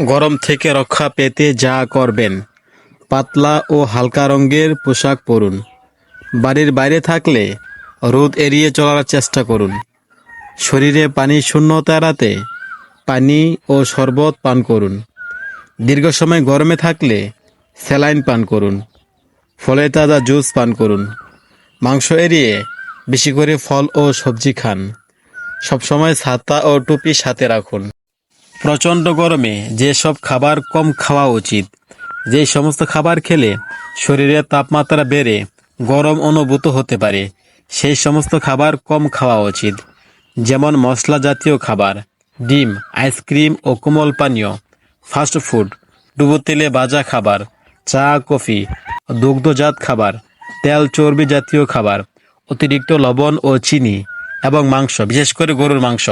গরম থেকে রক্ষা পেতে যা করবেন। পাতলা ও হালকা রঙের পোশাক পরুন। বাড়ির বাইরে থাকলে রোদ এড়িয়ে চলার চেষ্টা করুন। শরীরে পানি শূন্যতা এড়াতে পানি ও শরবত পান করুন। দীর্ঘ সময় গরমে থাকলে স্যালাইন পান করুন। ফলে তাজা জুস পান করুন। মাংস এড়িয়ে বেশি করে ফল ও সবজি খান। সবসময় ছাতা ও টুপি সাথে রাখুন। প্রচণ্ড গরমে যেসব খাবার কম খাওয়া উচিত। যে সমস্ত খাবার খেলে শরীরের তাপমাত্রা বেড়ে, গরম অনুভূত হতে পারে, সেই সমস্ত খাবার কম খাওয়া উচিত। যেমন মশলা জাতীয় খাবার, ডিম, আইসক্রিম ও কোমল পানীয়, ফাস্ট ফুড, ডুবো তেলে ভাজা খাবার, চা, কফি, দুগ্ধজাত খাবার, তেল চর্বি জাতীয় খাবার, অতিরিক্ত লবণ ও চিনি এবং মাংস, বিশেষ করে গরুর মাংস।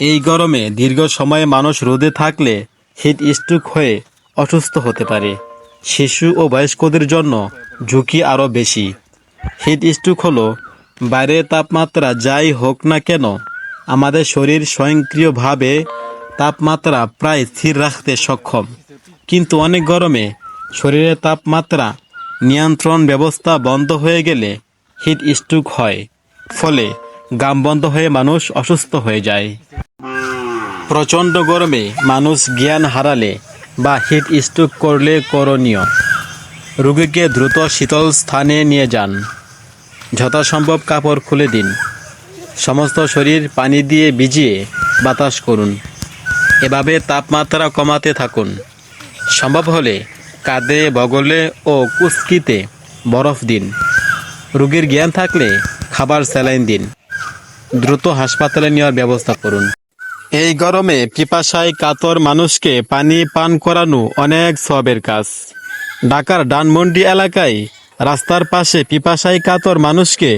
এই গরমে দীর্ঘ সময়ে মানুষ রোদে থাকলে হিট স্ট্রোক হয়ে অসুস্থ হতে পারে। শিশু ও বয়স্কদের জন্য ঝুঁকি আরও বেশি। হিট স্ট্রোক হলো, বাইরের তাপমাত্রা যাই হোক না কেন, আমাদের শরীর স্বয়ংক্রিয়ভাবে তাপমাত্রা প্রায় স্থির রাখতে সক্ষম। কিন্তু অনেক গরমে শরীরের তাপমাত্রা নিয়ন্ত্রণ ব্যবস্থা বন্ধ হয়ে গেলে হিট স্ট্রোক হয়। ফলে গাম বন্ধ হয়ে মানুষ অসুস্থ হয়ে যায়। প্রচণ্ড গরমে মানুষ জ্ঞান হারালে বা হিট স্ট্রোক করলে করণীয় রুগীকে দ্রুত শীতল স্থানে নিয়ে যান। যথাসম্ভব কাপড় খুলে দিন। সমস্ত শরীর পানি দিয়ে ভিজিয়ে বাতাস করুন। এভাবে তাপমাত্রা কমাতে থাকুন। সম্ভব হলে কাঁধে, বগলে ও কুস্কিতে বরফ দিন। রোগীর জ্ঞান থাকলে খাবার স্যালাইন দিন। দ্রুত হাসপাতালে নেওয়ার ব্যবস্থা করুন। এই গরমে পিপাসায় কাতর মানুষকে পানি পান করানো অনেক সবের কাজ। ঢাকার ডানমন্ডি এলাকায় রাস্তার পাশে পিপাসায় কাতর মানুষকে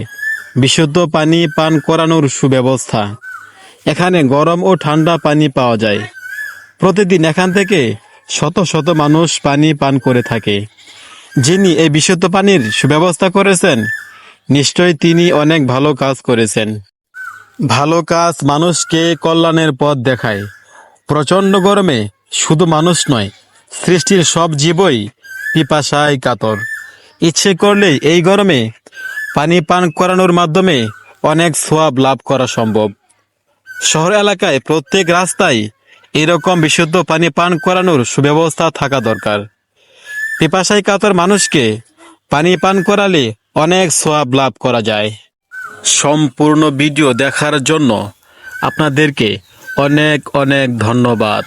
বিশুদ্ধ পানি পান করানোর সুব্যবস্থা। এখানে গরম ও ঠান্ডা পানি পাওয়া যায়। প্রতিদিন এখান থেকে শত শত মানুষ পানি পান করে থাকে। যিনি এই বিশুদ্ধ পানির সুব্যবস্থা করেছেন, নিশ্চয়ই তিনি অনেক ভালো কাজ করেছেন। ভালো কাজ মানুষকে কল্যাণের পথ দেখায়। প্রচণ্ড গরমে শুধু মানুষ নয়, সৃষ্টির সব জীবই পিপাসায় কাতর। ইচ্ছে করলেই এই গরমে পানি পান করানোর মাধ্যমে অনেক সোয়াব লাভ করা সম্ভব। শহর এলাকায় প্রত্যেক রাস্তায় এরকম বিশুদ্ধ পানি পান করানোর সুব্যবস্থা থাকা দরকার। পিপাসায় কাতর মানুষকে পানি পান করালে অনেক সোয়াব লাভ করা যায়। সম্পূর্ণ ভিডিও দেখার জন্য আপনাদেরকে অনেক অনেক ধন্যবাদ।